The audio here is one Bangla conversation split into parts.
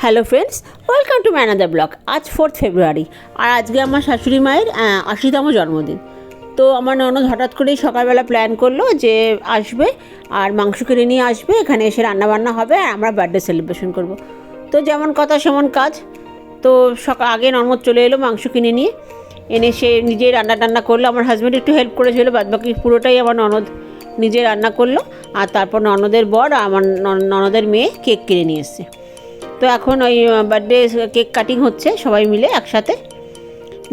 হ্যালো ফ্রেন্ডস ওয়েলকাম টু ম্যানাদার ব্লগ আজ ফোর্থ ফেব্রুয়ারি আর আজকে আমার শাশুড়ি মায়ের আশিতম জন্মদিন। তো আমার ননদ হঠাৎ করেই সকালবেলা প্ল্যান করল যে আসবে আর মাংস কিনে নিয়ে আসবে। এখানে এসে রান্নাবান্না হবে আর আমরা বার্থডে সেলিব্রেশন করব। তো যেমন কথা সেমন কাজ। তো সকাল আগে নর্মদ চলে এলো মাংস কিনে নিয়ে। এনে সে নিজেই রান্না টান্না করল। আমার হাজব্যান্ড একটু হেল্প করেছিল, বাদবাকি পুরোটাই আমার ননদ নিজে রান্না করল। আর তারপর ননদের বর আমার নন- ননদের মেয়ে কেক কিনে নিয়ে এসছে। তো এখন ওই বার্থডে কেক কাটিং হচ্ছে, সবাই মিলে একসাথে।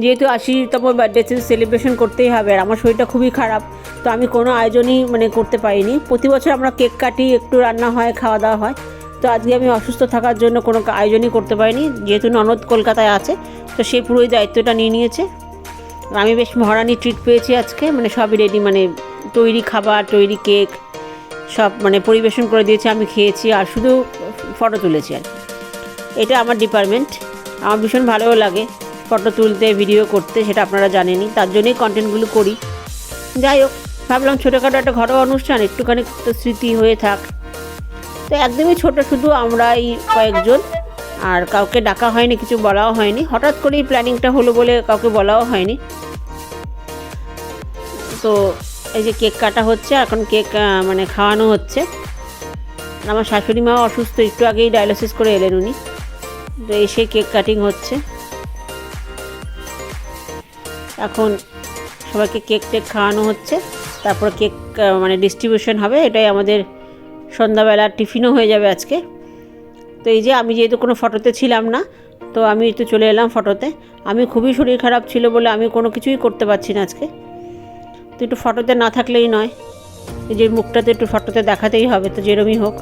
যেহেতু আশিতম বার্থডে সেলিব্রেশন করতেই হবে আর আমার শরীরটা খুবই খারাপ, তো আমি কোনো আয়োজনই মানে করতে পারিনি। প্রতি বছর আমরা কেক কাটি একটু রান্না হয়, খাওয়া দাওয়া হয়, তো আজকে আমি অসুস্থ থাকার জন্য কোনো আয়োজনই করতে পারিনি। যেহেতু ননদ কলকাতায় আছে, তো সে পুরোই দায়িত্বটা নিয়ে নিয়েছে। আমি বেশ মহারানি ট্রিট পেয়েছি আজকে মানে সবই রেডি মানে তৈরি খাবার, তৈরি কেক সব মানে পরিবেশন করে দিয়েছে, আমি খেয়েছি আর শুধু ফটো তুলেছি আর কি। এটা আমার ডিপার্টমেন্ট আমার ভীষণ ভালোও লাগে ফটো তুলতে ভিডিও করতে, সেটা আপনারা জানেনই, তার জন্যই কন্টেন্টগুলো করি। যাই হোক, ভাবলাম ছোটোখাটো একটা ঘরোয়া অনুষ্ঠান, একটুখানি তো স্মৃতি হয়ে থাক। তো একদমই ছোট, শুধু আমরা এই কয়েকজন, আর কাউকে ডাকা হয়নি, কিছু বলাও হয়নি, হঠাৎ করেই প্ল্যানিংটা হলো বলে কাউকে বলাও হয়নি। তো এই যে কেক কাটা হচ্ছে, এখন কেক মানে খাওয়ানো হচ্ছে। আমার শাশুড়ি মাও অসুস্থ, একটু আগেই ডায়ালিসিস করে এলেন উনি। এসে কেক কাটিং হচ্ছে। এখন সবাইকে কেক টেক খাওয়ানো হচ্ছে। তারপর কেক মানে ডিস্ট্রিবিউশন হবে। এটাই আমাদের সন্ধ্যাবেলার টিফিনও হয়ে যাবে আজকে। তো এই যে আমি যেহেতু কোনো ফটোতে ছিলাম না, তো আমি একটু চলে এলাম ফটোতে। আমি খুবই শরীর খারাপ ছিল বলে আমি কোনো কিছুই করতে পারছি না আজকে। তো একটু ফটোতে না থাকলেই নয়। এই যে মুখটাতে একটু ফটোতে দেখাতেই হবে, তো যেরমই হোক।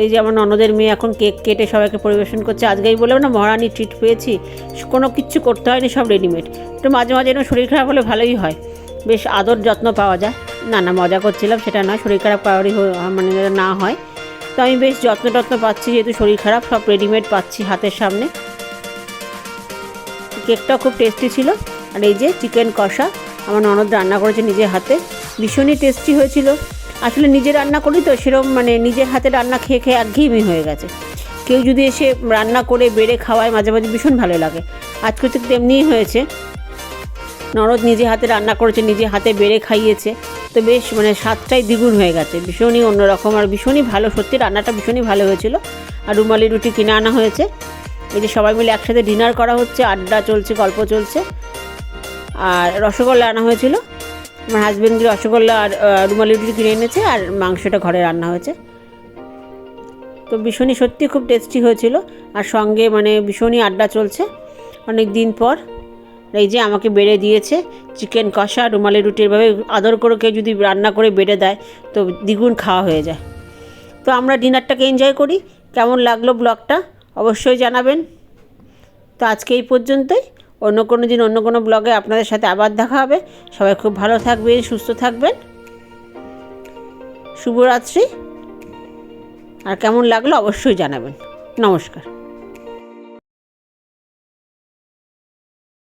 এই যে আমার ননদের মেয়ে এখন কেক কেটে সবাইকে পরিবেশন করছে। আজকেই বললাম না, মহারানি ট্রিট পেয়েছি। কোনো কিচ্ছু করতে হয়নি, সব রেডিমেড একটু মাঝে মাঝে এরকম শরীর খারাপ হলে ভালোই হয়। বেশ আদর যত্ন পাওয়া যায়। না না, মজা করছিলাম, সেটা নয়, শরীর খারাপ পাওয়ারই মানে না হয়। তো আমি বেশ যত্ন টত্ন পাচ্ছি, যেহেতু শরীর খারাপ, সব রেডিমেড পাচ্ছি হাতের সামনে। কেকটাও খুব টেস্টি ছিল। আর এই যে চিকেন কষা, আমার ননদ রান্না করেছে নিজের হাতে। ভীষণই টেস্টি হয়েছিল। আসলে নিজে রান্না করি তো, সেরকম মানে নিজের হাতে রান্না খেয়ে খেয়ে একঘেয়েমি হয়ে গেছে। কেউ যদি এসে রান্না করে, বেড়ে খাওয়ায়, মাঝে মাঝে ভীষণ ভালো লাগে। আজকে তো তেমনিই হয়েছে। নরদ নিজে হাতে রান্না করেছে, নিজে হাতে বেড়ে খাইয়েছে। তো বেশ মানে স্বাদটাই দ্বিগুণ হয়ে গেছে। ভীষণই অন্যরকম আর ভীষণই ভালো, সত্যি রান্নাটা ভীষণই ভালো হয়েছিল। আর রুমালি রুটি কিনে আনা হয়েছে। এই যে সবাই মিলে একসাথে ডিনার করা হচ্ছে, আড্ডা চলছে, গল্প চলছে। আর রসগোল্লা আনা হয়েছিল। আমার হাজব্যান্ডকে রসগোল্লা আর রুমালি রুটি কিনে এনেছে আর মাংসটা ঘরে রান্না হয়েছে। তো ভীষণই সত্যি খুব টেস্টি হয়েছিল আর সঙ্গে মানে ভীষণই আড্ডা চলছে। অনেক দিন পর এই যে আমাকে বেড়ে দিয়েছে চিকেন কষা রুমালি রুটি, এভাবে আদর করে কেউ যদি রান্না করে বেড়ে দেয় তো দ্বিগুণ খাওয়া হয়ে যায়। তো আমরা ডিনারটাকে এনজয় করি। কেমন লাগল ব্লগটা অবশ্যই জানাবেন। তো আজকে এই পর্যন্তই। অন্য কোনো দিন অন্য কোনো ব্লগে আপনাদের সাথে আবার দেখা হবে। সবাই খুব ভালো থাকবেন, সুস্থ থাকবেন। শুভরাত্রি। আর কেমন লাগল অবশ্যই জানাবেন। নমস্কার।